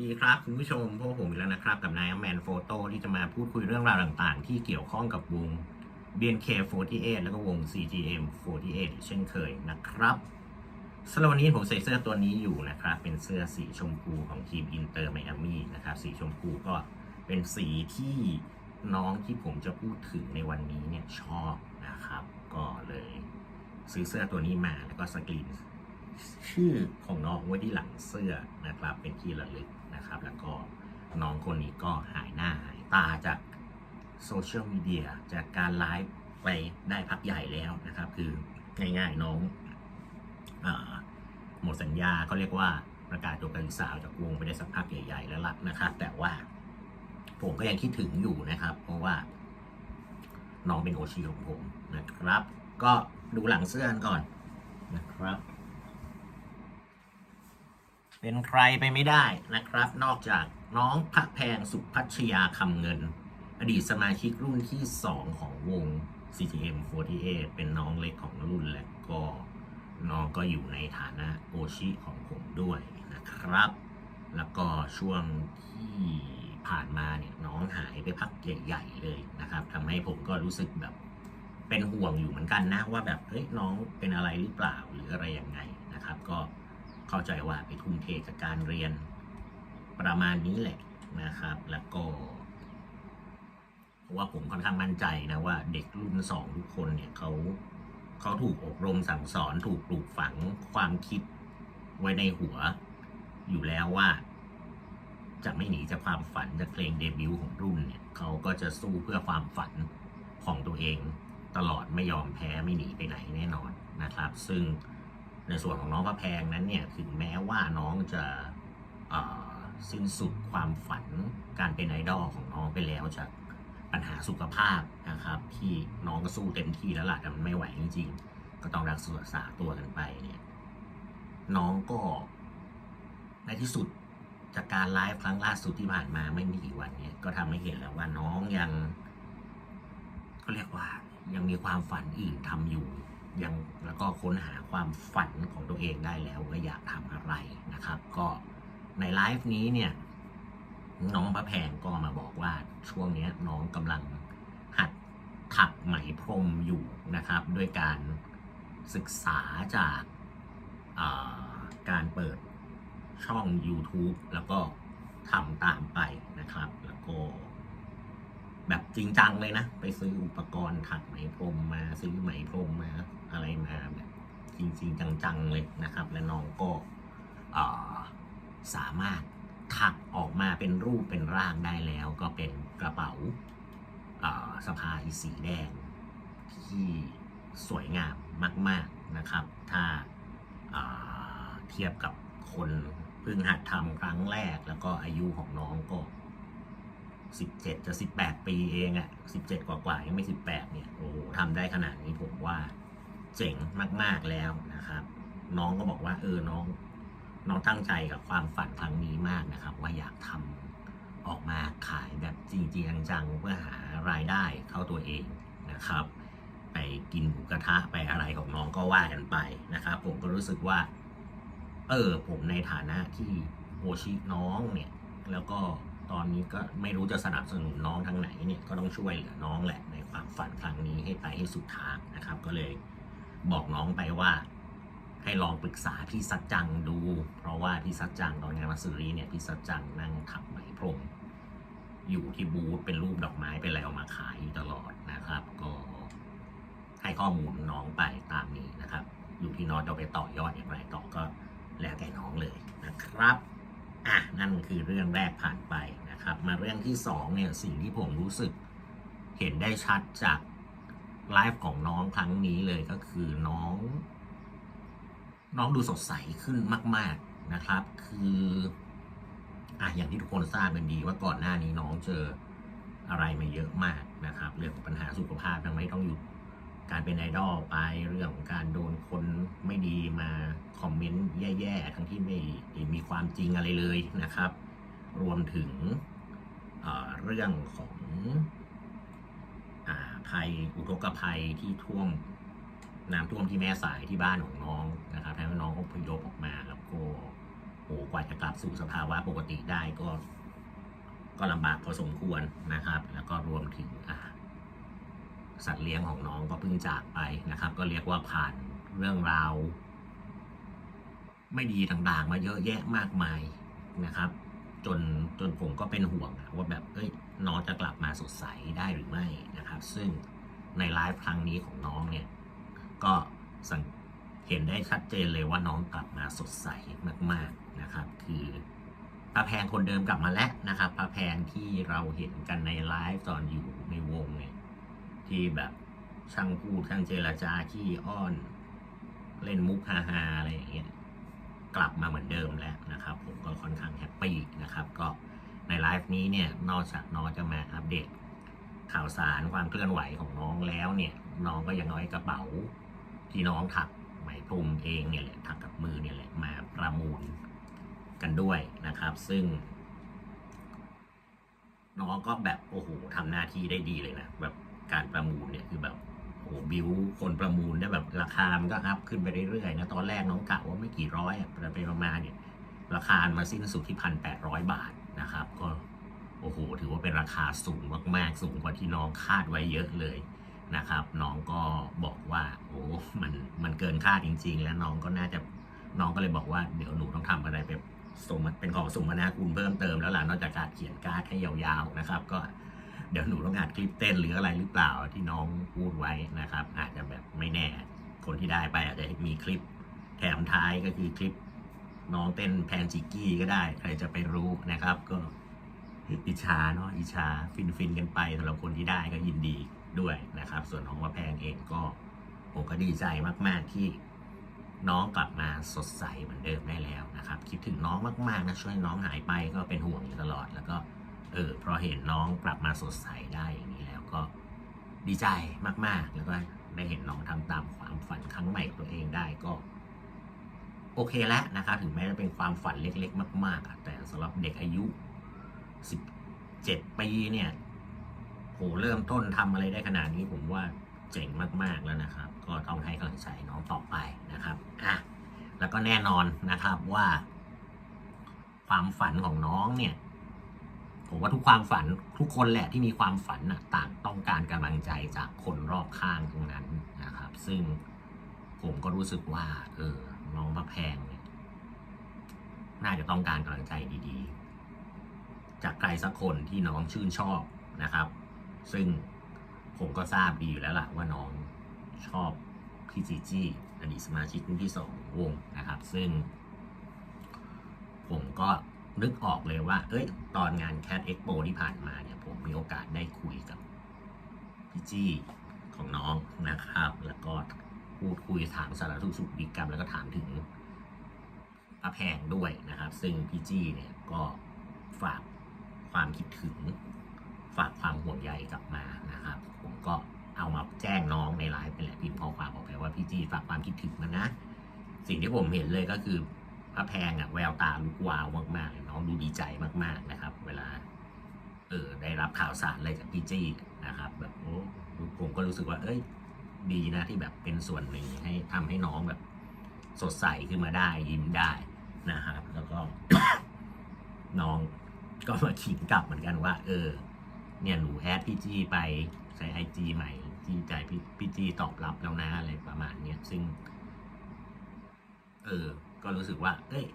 ดีครับคุณผู้ชมพวกผมอีกแล้วนะครับ กับนายแมนโฟโต้ที่จะมาพูดคุยเรื่องราวต่างๆ ที่เกี่ยวข้องกับวง BNK48 แล้วก็วง CGM48 เช่นเคยนะครับสำหรับวันนี้ผมใส่เสื้อตัวนี้อยู่นะครับ เป็นเสื้อสีชมพูของทีมอินเตอร์ไมอามี่นะครับ สีชมพูก็เป็นสีที่น้องที่ผมจะพูดถึงในวันนี้เนี่ยชอบนะครับ ก็เลยซื้อเสื้อตัวนี้มาแล้วก็สกรีน ชื่อของน้องไว้ที่หลังเสื้อนะครับ เป็นที่ระลึกนะครับ แล้วก็น้องคนนี้ก็หายหน้าหายตาจากโซเชียลมีเดียจากการไลฟ์ไปได้พักใหญ่แล้วนะครับ คือง่ายๆน้องอหมดสัญญาเขาเรียกว่าประกาศจบการศึกษาออกจากวงไปได้สักพักใหญ่ๆแล้วล่ะนะครับ แต่ว่าผมก็ยังคิดถึงอยู่นะครับ เพราะว่า น้องเป็นโอชีของผมนะครับ ก็ดูหลังเสื้อกันก่อนนะครับ เป็นใครไปไม่ได้นะครับ นอกจากน้องพระแพงสุพัชยาคำเงิน อดีตสมาชิกรุ่นที่ 2 ของวง CTM48 เป็นน้องเล็กของรุ่นและก็น้องก็อยู่ในฐานะโอชิของผมด้วยนะครับ แล้วก็ช่วงที่ผ่านมาเนี่ยน้องหายไปพักใหญ่ๆเลยนะครับทำให้ผมก็รู้สึกแบบเป็นห่วงอยู่เหมือนกันนะว่าแบบเฮ้ยน้องเป็นอะไรหรือเปล่าหรืออะไรยังไงนะครับ ก็ เข้าใจว่าไปทุ่มเทกับการเรียนประมาณนี้แหละนะครับ แล้วก็เพราะว่าผมค่อนข้างมั่นใจนะว่าเด็กรุ่นสองทุกคนเนี่ยเขาเขาถูกอบรมสั่งสอนถูกปลูกฝังความคิดไว้ในหัวอยู่แล้วว่า จะไม่หนีจากความฝันจากเพลงเดบิวต์ของรุ่นเนี่ยเขาก็จะสู้เพื่อความฝันของตัวเอง ตลอดไม่ยอมแพ้ไม่หนีไปไหนแน่นอนนะครับ ซึ่ง ในส่วนของน้องพระแพงนั้นเนี่ยถึงแม้ว่าน้องจะสิ้นสุดความฝันการเป็นไอดอลของน้องไปแล้วจากปัญหาสุขภาพนะครับ ที่น้องก็สู้เต็มที่แล้วล่ะแต่มันไม่ไหวจริงๆ ก็ต้องรักษาตัวกันไปเนี่ยน้องก็ในที่สุดจากการไลฟ์ครั้งล่าสุดที่ผ่านมาไม่มีกี่วันเนี่ยก็ทำให้เห็นแล้วว่าน้องยังเขาเรียกว่ายังมีความฝันอื่นทำอยู่ ยังแล้วก็ค้นหาความฝันของตัวเองได้แล้วว่าอยากทำอะไรนะครับ ก็ในไลฟ์นี้เนี่ยน้องพระแพงก็มาบอกว่าช่วงนี้น้องกำลังหัดถักไหมพรมอยู่นะครับ ด้วยการศึกษาจากาการเปิดช่อง YouTube แล้วก็ทำตามไปนะครับ แล้วก็ แบบจริงจังเลยนะ ไปซื้ออุปกรณ์ถักไหมพรมมาซื้อไหมพรมมาอะไรมาแบบจริงๆจังๆเลยนะครับ และน้องก็สามารถถักออกมาเป็นรูปเป็นร่างได้แล้ว ก็เป็นกระเป๋าอ่าสะพายสีแดง ที่สวยงามมาก ๆนะครับ ถ้าาเทียบกับคนเพิ่งหัดทำครั้งแรกแล้วก็อายุของน้องก็ สิบเจ็ดจะสิบแปดปีเองอะสิบเจ็ดกว่าๆยังไม่สิบแปดเนี่ย โอ้โหทำได้ขนาดนี้ผมว่าเจ๋งมาก ๆ แล้วนะครับ น้องก็บอกว่า เออ น้อง น้องตั้งใจกับความฝันครั้งนี้มากนะครับ ว่าอยากทำออกมาขายแบบจริงจังๆเพื่อหารายได้เข้าตัวเองนะครับ ไปกินหมูกระทะไปอะไรของน้องก็ว่ากันไปนะครับ ผมก็รู้สึกว่า เออ ผมในฐานะที่โอชิน้องเนี่ย แล้วก็ ตอนนี้ก็ไม่รู้จะสนับสนุนน้องทางไหนเนี่ยก็ต้องช่วยเหลือน้องแหละในความฝันครั้งนี้ให้ไปให้สุดทางนะครับ ก็เลยบอกน้องไปว่า ให้ลองปรึกษาพี่สัจจังดู เพราะว่าพี่สัจจังตอนงานมาสุรีเนี่ยพี่สัจจังนั่งถักไหมพรมอยู่ที่บูธเป็นรูปดอกไม้เป็นอะไรออกมาขายอยู่ตลอดนะครับ ก็ให้ข้อมูลน้องไปตามนี้นะครับ อยู่ที่น้องจะไปต่อยอดอย่างไรต่อก็แล้วแต่น้องเลยนะครับ อะนั่นคือเรื่องแรกผ่านไปนะครับ มาเรื่องที่สองเนี่ยสิ่งที่ผมรู้สึกเห็นได้ชัดจากไลฟ์ของน้องครั้งนี้เลยก็คือน้อง น้องดูสดใสขึ้นมาก ๆนะครับ คืออะอย่างที่ทุกคนทราบกันดีว่าก่อนหน้านี้น้องเจออะไรมาเยอะมากนะครับ เรื่องปัญหาสุขภาพทำให้ต้องหยุดการเป็นไอดอลไปเรื่องของการโดนคนไม่ดีมา เมนต์แย่ๆ ทั้งที่ไม่มีความจริงอะไรเลยนะครับ รวมถึงเเรื่องของอภัยอุทกภัยที่ท่วมน้ำท่วมที่แม่สายที่บ้านของน้องนะครับทำให้น้องอพยพออกมาแล้วก็หกว่าจะกลับสู่สภาวะปกติได้ก็ ก็ลำบากพอสมควรนะครับ แล้วก็รวมถึงสัตว์เลี้ยงของน้องก็เพิ่งจากไปนะครับ ก็เรียกว่าผ่านเรื่องราว ไม่ดีต่างๆ มาเยอะแยะมากมายนะครับ จนจนผมก็เป็นห่วงว่าแบบเอ้ยน้องจะกลับมาสดใสได้หรือไม่นะครับ ซึ่งในไลฟ์ครั้งนี้ของน้องเนี่ยก็สังเห็นได้ชัดเจนเลยว่าน้องกลับมาสดใสมากๆนะครับ คือพระแพงคนเดิมกลับมาแล้วนะครับพระแพงที่เราเห็นกันในไลฟ์ตอนอยู่ในวงเนี่ยที่แบบช่างพูดช่างเจรจาขี้อ้อน เล่นมุกฮาๆอะไรอย่างเงี้ย กลับมาเหมือนเดิมแล้วนะครับ ผมก็ค่อนข้างแฮปปี้นะครับ ก็ในไลฟ์นี้เนี่ยนอกจากน้องจะมาอัปเดตข่าวสารความเคลื่อนไหวของน้องแล้วเนี่ยน้องก็ยังน้อยกระเป๋าที่น้องถักไหมพรมเองเนี่ยแหละถักกับมือเนี่ยแหละมาประมูลกันด้วยนะครับ ซึ่ง น้องก็แบบโอ้โหทำหน้าที่ได้ดีเลยนะแบบการประมูลเนี่ยคือแบบ บิวคนประมูลได้แบบราคามันก็อัพขึ้นไปเรื่อยๆนะตอนแรกน้องกะว่าไม่กี่ร้อยอะแต่ไปมาๆเนี่ยราคามาสิ้นสุดที่พันแปดร้อยบาทนะครับ ก็โอ้โหถือว่าเป็นราคาสูงมากๆ สูงกว่าที่น้องคาดไว้เยอะเลยนะครับ น้องก็บอกว่าโอ้มันมันเกินคาดจริง ๆ แล้วน้องก็น่าจะน้องก็เลยบอกว่าเดี๋ยวหนูต้องทำอะไรเป็นสมเป็นของสมนาคุณเพิ่มเติมแล้วล่ะนอกจากการเขียนการ์ดให้ยาวๆนะครับ ก็ เดี๋ยวหนูต้องอัดคลิปเต้นหรืออะไรหรือเปล่าที่น้องพูดไว้นะครับ อาจจะแบบไม่แน่ คนที่ได้ไปอาจจะมีคลิปแถมท้ายก็คือคลิปน้องเต้นแพนจิกกี้ก็ได้ใครจะไปรู้นะครับ ก็อิจฉาเนาะอิจฉาฟินฟินกันไปสำหรับคนที่ได้ก็ยินดีด้วยนะครับ ส่วนของว่าแพงเองก็ผมก็ดีใจมาก ๆที่น้องกลับมาสดใสเหมือนเดิมได้แล้วนะครับ คิดถึงน้องมากๆนะช่วยน้องหายไปก็เป็นห่วงอยู่ตลอดแล้วก็ เออพอเห็นน้องกลับมาสดใสได้อย่างนี้แล้วก็ดีใจมาก ๆ แล้วก็ได้เห็นน้องทำตามความฝันครั้งใหม่ตัวเองได้ก็ โอเคแล้วนะครับถึงแม้จะเป็นความฝันเล็ก ๆ มากๆแต่สำหรับเด็กอายุ 17 ปีเนี่ยโหเริ่มต้นทำอะไรได้ขนาดนี้ผมว่าเจ๋งมาก ๆแล้วนะครับ ก็ต้องให้กำลังใจน้องต่อไปนะครับอะแล้วก็แน่นอนนะครับว่า ความฝันของน้องเนี่ย ผมว่าทุกความฝันทุกคนแหละที่มีความฝันน่ะต่างต้องการกำลังใจจากคนรอบข้างตรงนั้นนะครับ ซึ่งผมก็รู้สึกว่า เออน้องพระแพงเนี่ยน่าจะต้องการกำลังใจดีๆ จากใครสักคนที่น้องชื่นชอบนะครับ ซึ่งผมก็ทราบดีอยู่แล้วล่ะว่าน้องชอบพี่จีจี้อดีตสมาชิกรุ่นที่สองวงนะครับ ซึ่ง ผมก็ นึกออกเลยว่า เอ้ย ตอนงาน Cat Expo ที่ผ่านมาเนี่ย ผมมีโอกาสได้คุยกับพี่จี้ของน้องนะครับ แล้วก็พูดคุยถามสารทุกสุขดิกรรม แล้วก็ถามถึงพระแพงด้วยนะครับ ซึ่งพี่จี้เนี่ยก็ฝากความคิดถึง ฝากความห่วงใยกลับมานะครับ ผมก็เอามาแจ้งน้องในไลฟ์ไปแหละพิมพ์ข้อความออกไปว่าพี่จี้ฝากความคิดถึงมานะ สิ่งที่ผมเห็นเลยก็คือ พระแพงอะแววตาลุกวาวมากๆน้องดูดีใจมากๆนะครับ เวลา เออได้รับข่าวสารอะไรจากพี่จี้นะครับ แบบโอ้ผมก็รู้สึกว่า เอ้ย ดีนะที่แบบเป็นส่วนหนึ่งให้ทำให้น้องแบบ สดใสขึ้นมาได้ยิ้มได้นะครับ แล้วก็ น้องก็มาขิงกลับเหมือนกันว่า เออ เนี่ยหนูแอดพี่จี้ไปใช้ไอจีใหม่ที่ใจพี่พี่จี้ตอบรับแล้วนะอะไรประมาณเนี้ยซึ่ง เออ ก็รู้สึกว่า เอ้ย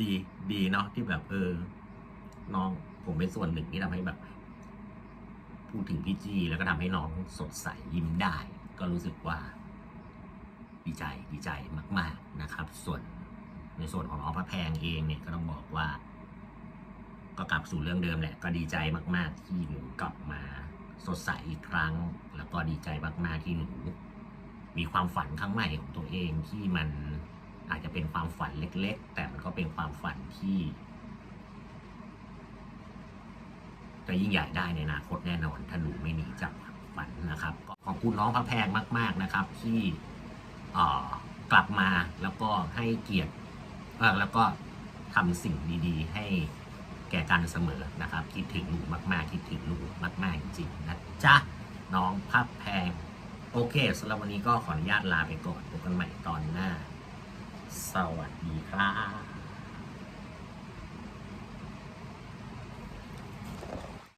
ดีดีเนาะที่แบบ เออ น้องผมเป็นส่วนหนึ่งที่ทำให้แบบ พูดถึงพี่จีแล้วก็ทำให้น้องสดใสยิ้มได้ ก็รู้สึกว่า ดีใจดีใจมาก ๆนะครับ ส่วนในส่วนของน้องพระแพงเองเนี่ยก็ต้องบอกว่า ก็กลับสู่เรื่องเดิมแหละ ก็ดีใจมาก ๆ ที่หนูกลับมาสดใสอีกครั้ง แล้วก็ดีใจมาก ๆ ที่หนูมีความฝันครั้งใหม่ของตัวเองที่มัน อาจจะเป็นความฝันเล็ก ๆ แต่มันก็เป็นความฝันที่ จะยิ่งใหญ่ได้ในอนาคตแน่นอน ถ้าหนูไม่หนีจากฝันนะครับขอบคุณน้องพระแพงมาก ๆนะครับ ที่กลับมาแล้วก็ให้เกียรติแล้วก็ทำสิ่งดี ๆ ให้แก่กันเสมอนะครับ คิดถึงหนูมาก ๆ คิดถึงหนูมาก ๆ จริงๆนะจ๊ะน้องพับแพง โอเคสำหรับวันนี้ก็ขออนุญาตลาไปก่อนพบกันใหม่ตอนหน้า สวัสดีครับ